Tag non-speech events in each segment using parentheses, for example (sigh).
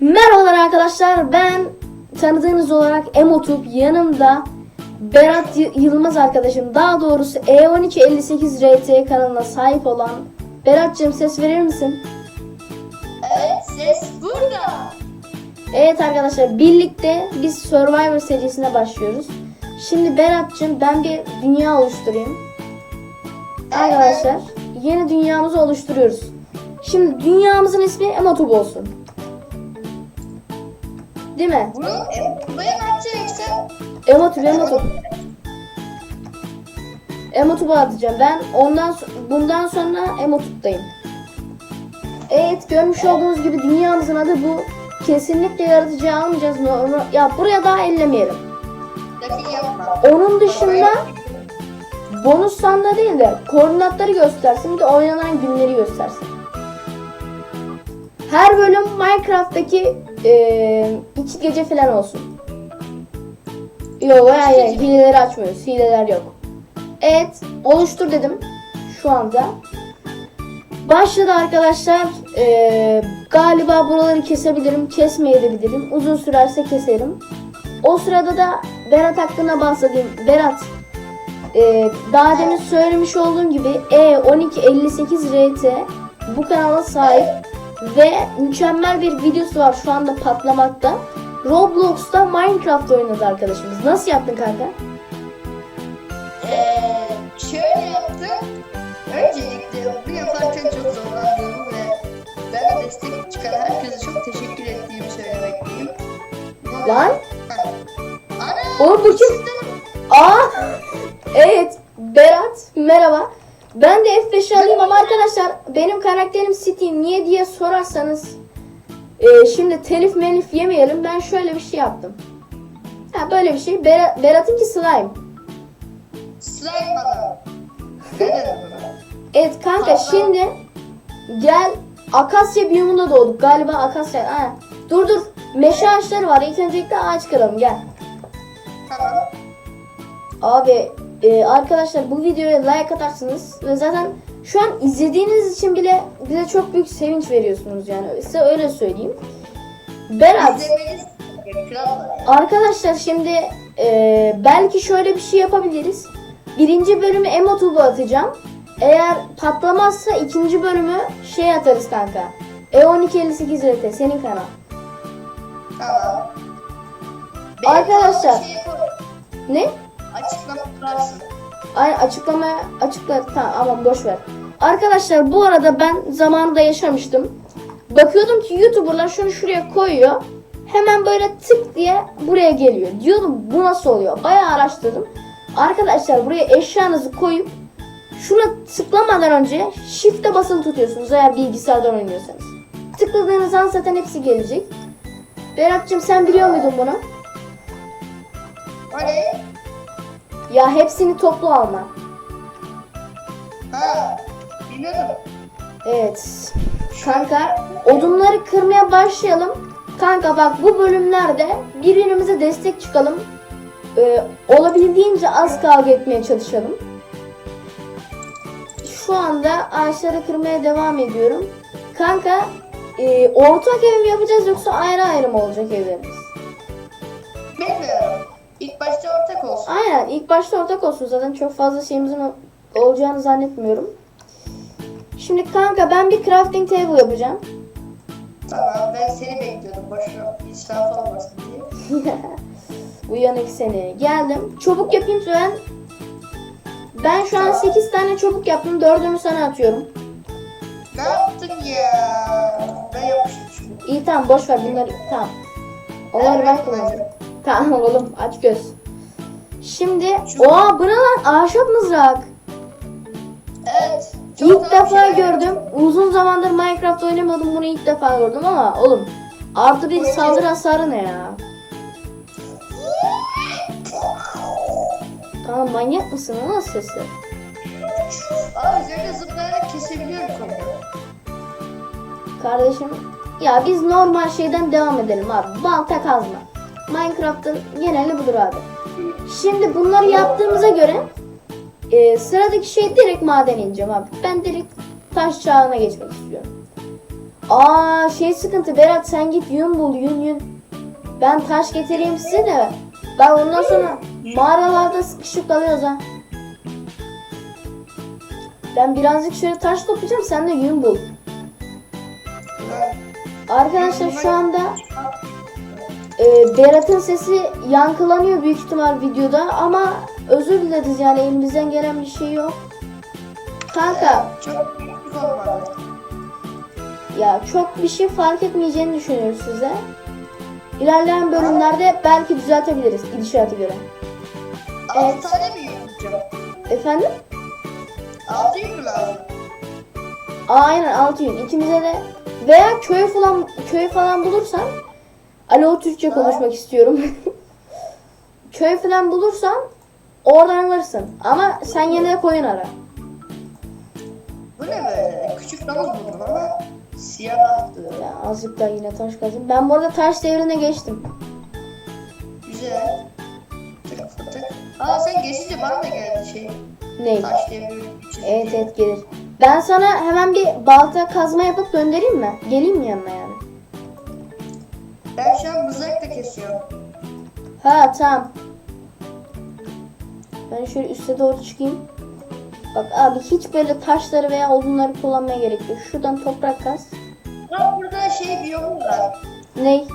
Merhabalar arkadaşlar ben tanıdığınız olarak Emotub yanımda Berat Yılmaz arkadaşım daha doğrusu E E1258 RT kanalına sahip olan Berat'cığım ses verir misin? Evet ses burada. Evet arkadaşlar birlikte biz Survivor serisine başlıyoruz. Şimdi Berat'cığım ben bir dünya oluşturayım. Arkadaşlar yeni dünyamızı oluşturuyoruz. Şimdi dünyamızın ismi Emotub olsun. Değil mi? Bunu e, buraya ne yapacaksın? Emotub, Emotub. Emotub'u atacağım. Ben ondan bundan sonra Emotub'dayım. Evet görmüş olduğunuz gibi dünyamızın adı bu. Kesinlikle yaratıcı almayacağız. Normal. Ya buraya daha ellemeyelim. Onun dışında bonus sanda değil de koordinatları göstersin bir de oynanan günleri göstersin. Her bölüm Minecraft'taki eee iki gece falan olsun. Yok hayır, hayır hileleri açmıyoruz. Hileler yok. Evet oluştur dedim şu anda. Başladı arkadaşlar. Eee, galiba buraları kesebilirim, kesmeyebilirim. Uzun sürerse keserim. O sırada da Berat hakkında bahsedeyim. Berat, e, daha demin söylemiş olduğum gibi E E1258 RT bu kanala sahip ve mükemmel bir videosu var şu anda patlamakta. Roblox'ta Minecraft oynadı arkadaşımız. Nasıl yaptın kanka? Ee, şöyle yaptım. Öncelikle bu yaparken çok zorlandığımı ve bana destek çıkan herkese çok teşekkür ettiğimi söylemekteyim. Lan? Ana! Oğlum bu kim? Aa! Evet, Berat. Ben de F5 alayım ama arkadaşlar benim karakterim Steam niye diye sorarsanız e, şimdi telif melif yemeyelim. Ben şöyle bir şey yaptım. Ha böyle bir şey. Ber- Berat'ınki slime. Slime buna? Evet kanka şimdi gel Akasya biyomunda doğduk. Galiba Akasya. Ha. Dur dur. Meşe ağaçları var. İlk öncelikle ağaç kıralım gel. Abi e, arkadaşlar bu videoya like atarsınız ve zaten şu an izlediğiniz için bile bize çok büyük sevinç veriyorsunuz yani size öyle söyleyeyim. Berat arkadaşlar şimdi e, belki şöyle bir şey yapabiliriz. Birinci bölümü Emotube'a atacağım. Eğer patlamazsa ikinci bölümü şey atarız kanka. E E1258 RT senin kanal. Tamam. Arkadaşlar. Şey. Ne? Açıklama yaparsın. Ay açıklamaya açıkla tamam aman boş ver. Arkadaşlar bu arada ben zamanında yaşamıştım. Bakıyordum ki YouTuber'lar şunu şuraya koyuyor. Hemen böyle tık diye buraya geliyor. Diyordum bu nasıl oluyor? Bayağı araştırdım. Arkadaşlar buraya eşyanızı koyup şuna tıklamadan önce shift'e basılı tutuyorsunuz eğer bilgisayardan oynuyorsanız. Tıkladığınız an zaten hepsi gelecek. Berat'cığım sen biliyor muydun bunu? O ne? Ya hepsini toplu alma. Ha. Bilmiyordum. Evet. Kanka odunları kırmaya başlayalım. Kanka bak bu bölümlerde birbirimize destek çıkalım. Ee, olabildiğince az kavga etmeye çalışalım. Şu anda ağaçları kırmaya devam ediyorum. Kanka e, ortak ev mi yapacağız yoksa ayrı ayrı mı olacak evlerimiz? Bilmiyorum. İlk başta ortak olsun. Aynen ilk başta ortak olsun zaten çok fazla şeyimizin ol- olacağını zannetmiyorum. Şimdi kanka ben bir crafting table yapacağım. Tamam ben seni bekliyordum. Boşuna israf olmasın diye. (laughs) Uyanık seni. Geldim. Çabuk yapayım ben. Ben şu an 8 tane çabuk yaptım. Dördünü sana atıyorum. Ne yaptın ya? Ben yapmıştım. İyi tamam boş ver bunları. Tamam. Onları ben kullanacağım. Tamam oğlum aç göz. Şimdi oha bu ne lan ahşap mızrak. Evet. çok İlk defa şey. gördüm. Uzun zamandır Minecraft oynamadım bunu ilk defa gördüm ama oğlum artı bir saldırı hasarı ne ya? Tamam manyak mısın? O nasıl sesi? Aa üzerine zıplayarak kesebiliyorum konuyu. Kardeşim ya biz normal şeyden devam edelim abi. Balta kazma. Minecraft'ın geneli budur abi. Şimdi bunları yaptığımıza göre e, sıradaki şey direkt maden ineceğim abi. Ben direkt taş çağına geçmek istiyorum. Aa şey sıkıntı Berat sen git yün bul yün yün. Ben taş getireyim size de. Ben ondan sonra mağaralarda sıkışıp kalıyoruz ha. Ben birazcık şöyle taş toplayacağım sen de yün bul. Arkadaşlar şu anda e, Berat'ın sesi yankılanıyor büyük ihtimal videoda ama özür dileriz yani elimizden gelen bir şey yok. Kanka Çok büyük olmadı. ya çok bir şey fark etmeyeceğini düşünüyoruz size. İlerleyen bölümlerde belki düzeltebiliriz gidişata göre. Evet. Tane mi yiyeceğim? Efendim? Altı yiyeyim mi lazım? Aynen 6 yün. İkimize de veya köy falan köy falan bulursan Alo Türkçe konuşmak istiyorum. (laughs) köy falan bulursan oradan alırsın. Ama sen yine de koyun ara. Bu ne böyle? Küçük domuz buldum ama siyahtı. Ya azıcık daha yine taş kazayım. Ben bu arada taş devrine geçtim. Güzel. Tık tık. Aa sen geçince bana da geldi şey. Ney? Taş çizgi. Evet evet gelir. Ben sana hemen bir balta kazma yapıp göndereyim mi? Geleyim mi yanına yani? Ben şu an mızrakla kesiyorum. Ha tamam. Ben şöyle üste doğru çıkayım. Bak abi hiç böyle taşları veya odunları kullanmaya gerek yok. Şuradan toprak kaz. Aa burada şey biyomu var. Ney?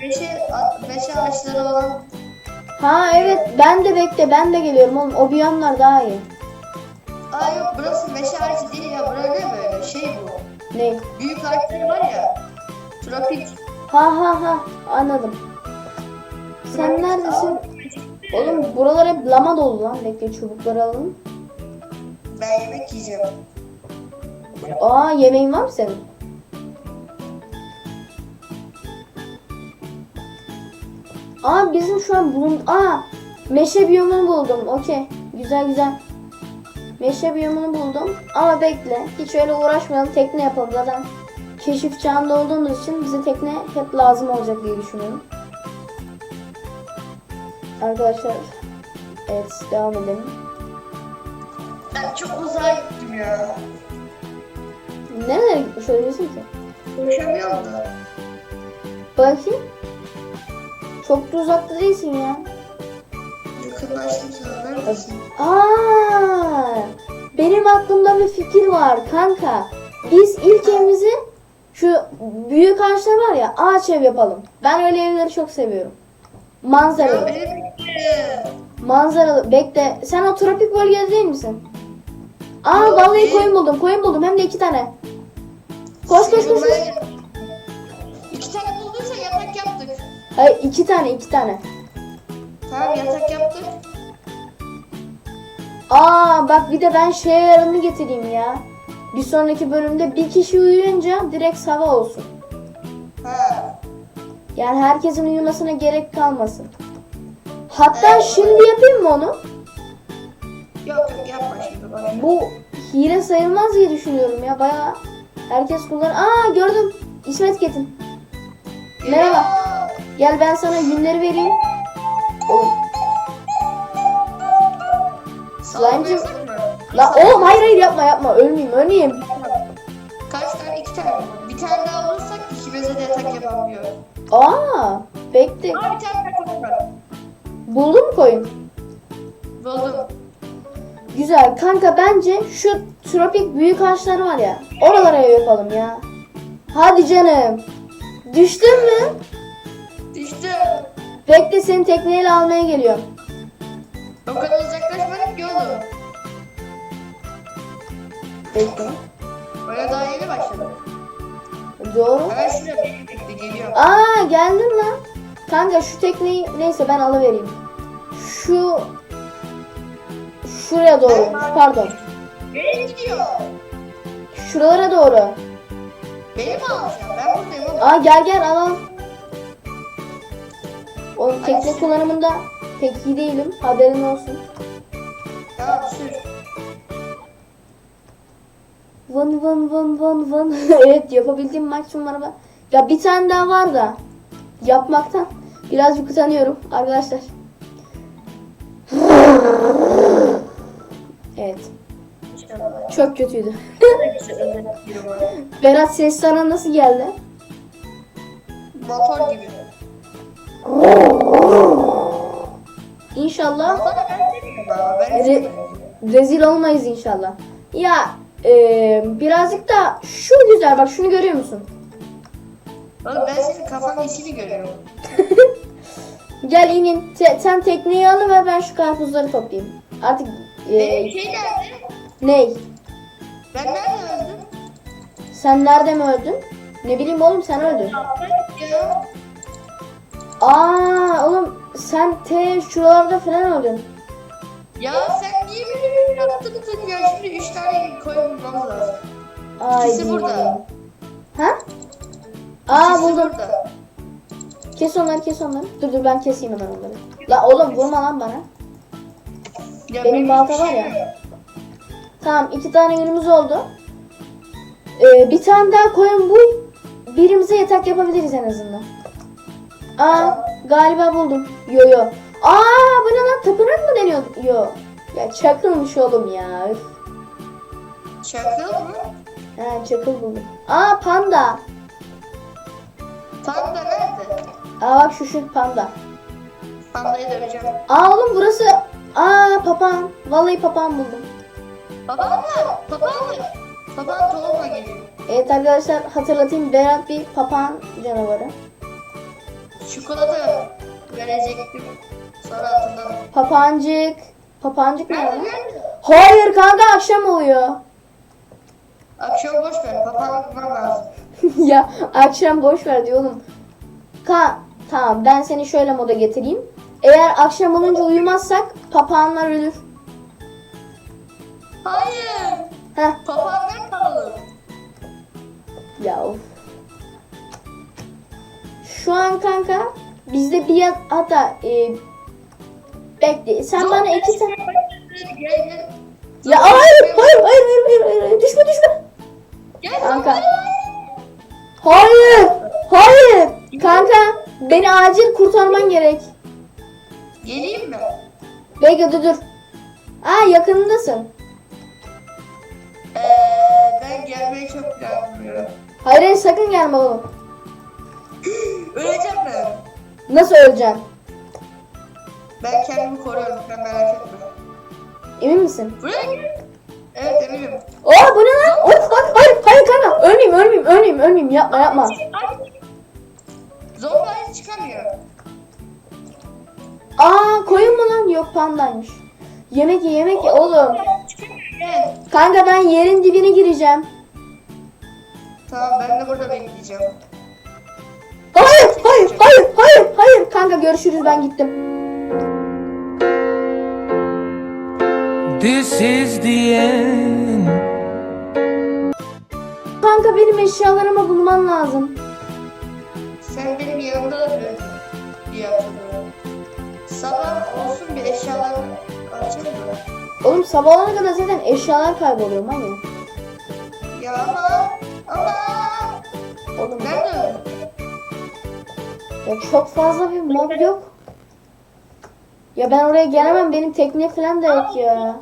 Meşe, a- meşe ağaçları olan. Ha evet ben de bekle ben de geliyorum oğlum. O biyomlar daha iyi. Aa yok burası meşe ağacı değil ya. Burası ne böyle? Şey bu. Ney? Büyük ağaçları var ya. Tropik. Ha ha ha anladım. Sen neredesin? Oğlum buralar hep lama dolu lan. Bekle çubukları alalım. Ben yemek yiyeceğim. Aa yemeğin var mı senin? Aa bizim şu an bulun... Aa meşe biyomunu buldum. Okey. Güzel güzel. Meşe biyomunu buldum. Ama bekle. Hiç öyle uğraşmayalım. Tekne yapalım. Zaten keşif çağında olduğumuz için bize tekne hep lazım olacak diye düşünüyorum. Arkadaşlar. Evet devam edelim. Ben çok uzağa gittim ya. Nerelere gitmiş olabilirsin ki? Konuşamıyorum da. Bakayım. Çok da uzakta değilsin ya. Yakınlaştım sana. Neredesin? Aa, benim aklımda bir fikir var kanka. Biz ilk evimizi şu büyük ağaçlar var ya ağaç ev yapalım. Ben öyle evleri çok seviyorum. Manzaralı. Manzaralı. Bekle. Sen o tropik bölgede değil misin? Aa vallahi koyun buldum. Koyun buldum. Hem de iki tane. Koş koş koş. koş. İki tane bulduysa yatak yaptık. Hayır iki tane iki tane. Tamam yatak yaptık. Aa bak bir de ben şey ayarını getireyim ya. Bir sonraki bölümde bir kişi uyuyunca direkt sabah olsun. Ha. Yani herkesin uyumasına gerek kalmasın. Hatta şimdi yapayım mı onu? Yok yok yapma şimdi bana. Bu hile sayılmaz diye düşünüyorum ya. Bayağı herkes kullan. Aa gördüm. İsmet Ketin. Merhaba. Gel ben sana yünleri vereyim. Oğlum. Slime'cım. La oğlum hayır hayır yapma yapma. Ölmeyeyim ölmeyeyim. Kaç tane? İki tane. Bir tane daha bulursak ikimize de yatak yapabiliyor. Aa bekle. Aa bir tane yatak var. Buldun mu koyun? Buldum. Güzel kanka bence şu tropik büyük ağaçlar var ya. Oralara ev yapalım ya. Hadi canım. Düştün mü? Düştü. Bekle seni tekneyle almaya geliyorum. Bekle. Böyle daha yeni başladık. Doğru. Hemen şuraya bekle geliyorum. Aa geldin lan. Kanka şu tekneyi neyse ben alıvereyim. Şu şuraya doğru. Pardon. Nereye gidiyor? Şuralara doğru. Beni mi alacaksın? Ben buradayım oğlum. Aa gel gel al al. Oğlum tekne kullanımında pek iyi değilim. Haberin olsun. Vın vın vın vın vın. (laughs) evet yapabildiğim maksimum araba. Ya bir tane daha var da yapmaktan birazcık utanıyorum arkadaşlar. (laughs) Evet. Çok kötüydü. (laughs) Berat ses sana nasıl geldi? Motor gibi. İnşallah Re- rezil olmayız inşallah. Ya e, birazcık da şu güzel bak şunu görüyor musun? Oğlum ben senin kafanın içini görüyorum. (laughs) Gel inin Te- sen tekneyi alıver ben şu karpuzları toplayayım. Artık Benim e, şey nerede? ney? Ben nerede öldüm? Sen nerede mi öldün? Ne bileyim oğlum sen öldün. Ya. Aa oğlum sen te şuralarda falan öldün. Ya sen niye böyle yaptın ya? Şimdi üç tane koyun bulmamız lazım. Ay İkisi burada. Ha? Aa İkisi buldum. burada. Kes onları kes onları. Dur dur ben keseyim hemen onları. La oğlum vurma lan bana. Ya Benim balta var ya. şeyim yok. Tamam iki tane günümüz oldu. Ee, bir tane daha koyun bu. Birimize yatak yapabiliriz en azından. Aa galiba buldum. Yo yo. Aa bu ne lan tapınak mı deniyor? Yo. Ya çakılmış oğlum ya. Üf. Çakıl mı? Ha çakıl buldum. Aa panda. Panda nerede? Aa bak şu şu panda. Pandayı döveceğim. Aa oğlum burası. Aa papağan. Vallahi papağan buldum. Papağan mı? Papağan mı? Papağan tohumla geliyor. Evet arkadaşlar hatırlatayım Berat bir papağan canavarı. Çikolata verecektim. Sonra hatırladım. Papağancık. Lan? nerede? Hayır kanka akşam oluyor. Akşam boş ver. Papağan bulmam lazım. (laughs) ya akşam boş ver diyor oğlum. Ka tamam ben seni şöyle moda getireyim. Eğer akşam olunca uyumazsak papağanlar ölür. Hayır. Heh Papağanlar kalalım. ya of. Şu an kanka bizde bir hatta e, bekle sen bana iki tane Gel gel. ya hayır hayır hayır hayır hayır hayır, düşme düşme Gel Kanka. hayır hayır kanka beni acil kurtarman gerek Geleyim mi? bekle dur dur Aa yakınındasın Ee, ben gelmeyi çok planlıyorum. hayır sakın gelme oğlum Öleceğim ben. nasıl öleceksin Ben kendimi koruyorum. Sen merak etme. emin misin Buraya gel. Evet eminim. Aa bu ne lan Of, hayır hayır hayır kanka ölmeyeyim ölmeyeyim ölmeyeyim ölmeyeyim yapma yapma. Zombi ayı çıkamıyor. Aa koyun mu lan yok pandaymış yemek ye yemek ye oğlum Çıkamıyor kanka ben yerin dibine gireceğim Tamam ben de burada bekleyeceğim. Hayır, hayır, hayır, hayır, hayır. Kanka görüşürüz ben gittim. This is the end. Kanka benim eşyalarımı bulman lazım. Sen benim yanımda da öldün. Bir. Sabah olsun bir eşyalarını açayım mı? Oğlum sabah olana kadar zaten eşyalar kayboluyor hani. Ya ama ama Oğlum nerede ya çok fazla bir mob yok. Ya ben oraya gelemem benim tekne falan da yok ya.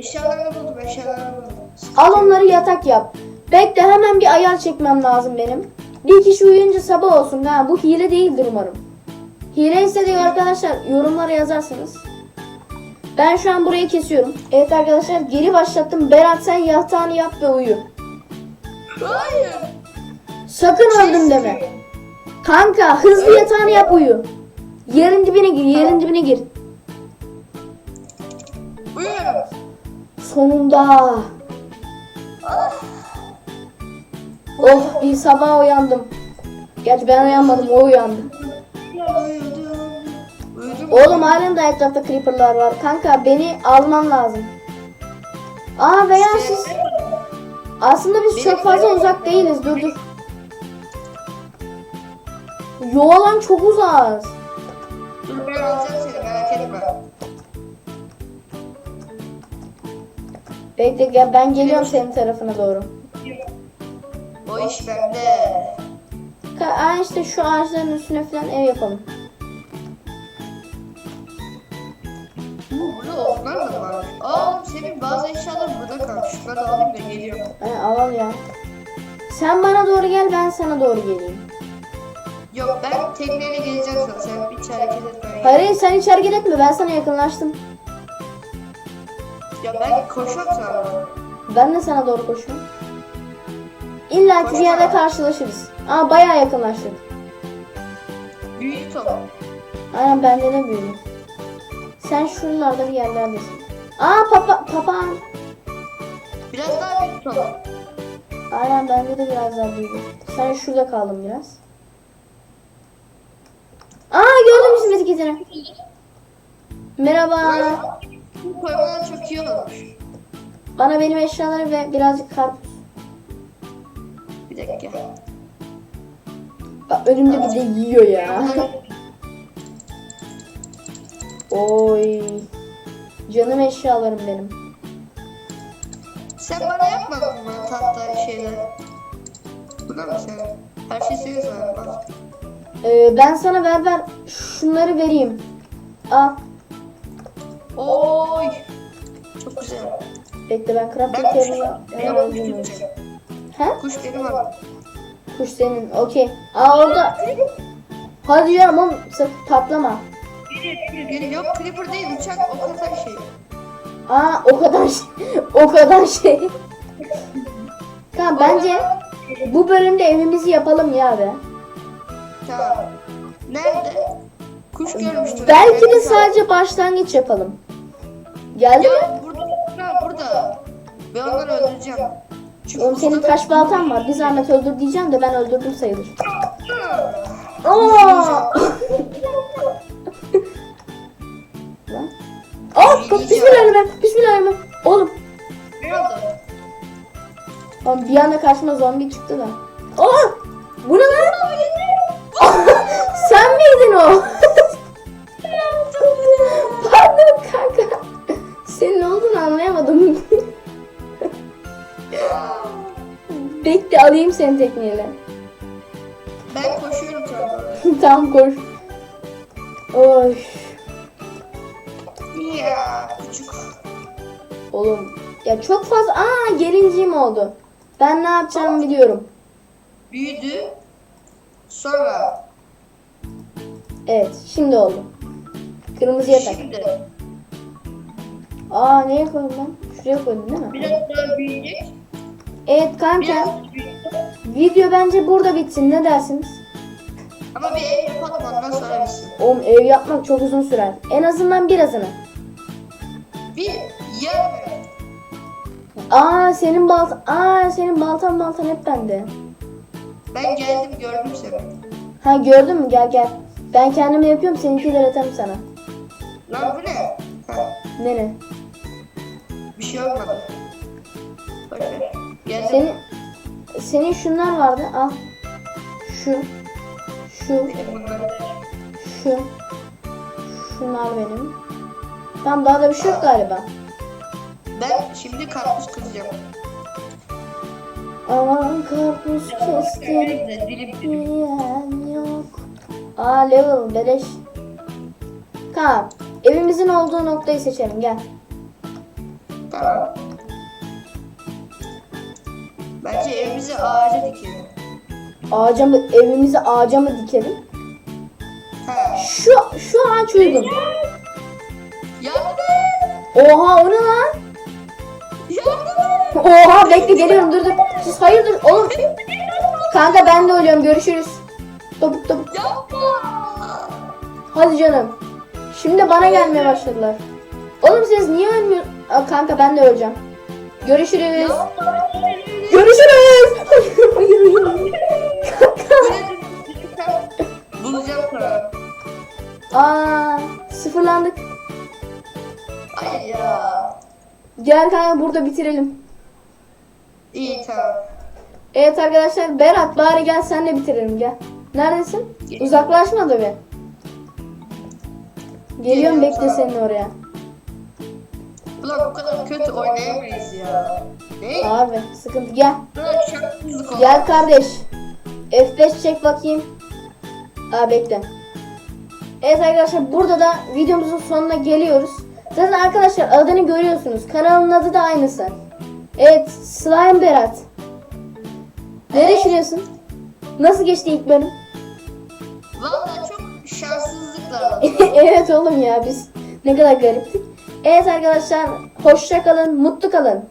Eşyalarını buldum eşyalarını buldum. Al onları yatak yap. Bekle hemen bir ayar çekmem lazım benim. Bir kişi uyuyunca sabah olsun. Ha, bu hile değildir umarım. Hile ise de arkadaşlar yorumlara yazarsınız. Ben şu an burayı kesiyorum. Evet arkadaşlar geri başlattım. Berat sen yatağını yap ve uyu. Hayır. Sakın öldüm deme. Kanka hızlı yatağını yap uyu. Yerin dibine gir, yerin dibine gir. Sonunda. Oh bir sabah uyandım. Gerçi ben uyanmadım o uyandı. Oğlum halen de etrafta creeperlar var. Kanka beni alman lazım. Aa veya siz... Aslında biz çok fazla uzak değiliz. Dur dur. Yo lan çok uzağız. Bekle gel ben geliyorum senin tarafına doğru. O iş bende. Ka- Aa işte şu ağaçların üstüne falan ev yapalım. Bu burada onlar da var. Aa senin bazı eşyaların burada kalmış. Da alayım da geliyorum. Ay, al al ya. Sen bana doğru gel ben sana doğru geleyim. Yok ben tekneyle geleceğim sana. Sen hiç hareket etme. Hayır sen hiç hareket etme ben sana yakınlaştım. Ya ben koşuyorum sana. Ben de sana doğru koşuyorum. İlla ki bir yerde karşılaşırız. Aa bayağı yakınlaştık. Büyük top. Aynen bende de büyüdü. Sen şuralarda bir yerlerdesin. Aa papa papağan. Biraz daha büyük top. Aynen bende de biraz daha büyüdü. Sen şurada kaldın biraz. Aa gördüm bizim etiketini. Merhaba. Bu koymalar çok iyi olmuş. Bana benim eşyaları ve birazcık karpuz. Bir dakika. Bak önümde bir de yiyor ya. (laughs) Oy. Canım eşyalarım benim. Sen bana yapmadın mı tahta şeyler? Buna mı sen? Her şey senin sana bak. Ee, ben sana ver ver şunları vereyim. Al. Oy. Çok güzel. Bekle ben crafting Ben kuş, benim hemen kuş alayım. tutacağım. Kuş benim var. Kuş senin. Okey. Aa orada. Hadi canım oğlum sakın patlama. Bir yok creeper değil uçak o kadar şey. Aa o kadar şey. o kadar şey. Tamam bence bu bölümde evimizi yapalım ya be. Tamam. Nerede? Kuş görmüştüm. Belki de Ben- sadece başlangıç yapalım. Geldi mi? Ya burada burada burada. Ben onları öldüreceğim. Çünkü Oğlum senin taş baltan var. Bir zahmet öldür diyeceğim de ben öldürdüm sayılır. Aa! Lan. Aa, bismillahirrahmanirrahim. Bismillahirrahmanirrahim. Oğlum, Ne oldu? oğlum bir anda karşıma zombi çıktı da. Aa! Bu ne lan? (laughs) Sen miydin o? Bekle alayım seni tekneyle. Ben koşuyorum sana. (laughs) tamam koş. Oy. Ya küçük. Oğlum ya çok fazla aa gelincim oldu. Ben ne yapacağımı biliyorum. Büyüdü. Sonra Evet şimdi oldu. Kırmızı yatak. şimdi Aa neye koydum ben? Şuraya koydum değil mi? biraz daha büyüyecek. Evet kanka video bence burada bitsin ne dersiniz? Ama bir ev yapalım ondan sonra bitsin. Oğlum ev yapmak çok uzun sürer. En azından birazını. Bir yer? Aa senin baltan aa senin baltan baltan hep bende. Ben geldim gördüm seni. Ha gördün mü gel gel. Ben kendimi yapıyorum seninkileri atarım sana. Lan bu ne? Ha, Ne ne? bir şey olmadı. Boş ver. Geldim. Senin senin şunlar vardı al. Şu. Şu. Şu. Şunlar benim. Tamam daha da bir şey yok galiba. Ben şimdi karpuz kıracağım. Aman karpuz kestim. Yiyen yok. Aa level beleş. Tamam. Evimizin olduğu noktayı seçelim gel. Tamam. Bence evimizi ağaca dikelim. Ağaca mı, evimizi ağaca mı dikelim? Ha. Şu, şu ağaç uygun. Yardım! Oha o ne lan? Yardım! Oha bekle geliyorum dur dur. Siz hayırdır oğlum. Kanka ben de ölüyorum görüşürüz. Topuk topuk. Yapma! Hadi canım. Şimdi bana gelmeye başladılar. Oğlum siz niye ölmüyor? Aa, kanka ben de öleceğim. Görüşürüz. Görüşürüz. Bulacağım sana. Aa, sıfırlandık. Ay ya. Gel kanka burada bitirelim. İyi tamam. Evet arkadaşlar Berat bari gel senle bitirelim gel. Neredesin? Uzaklaşma da bir. Geliyorum bekle senin oraya. Ulan bu kadar kötü oynayamayız ya. Ne? Abi sıkıntı gel. Gel kardeş. F5 çek bakayım. Aa bekle. Evet arkadaşlar burada da videomuzun sonuna geliyoruz. Zaten arkadaşlar adını görüyorsunuz. Kanalın adı da aynısı. Evet Slime Berat. Ne düşünüyorsun? Nasıl geçti ilk bölüm? Valla çok şanssızlıkla (laughs) evet oğlum ya biz ne kadar gariptik. Evet arkadaşlar hoşça kalın, mutlu kalın.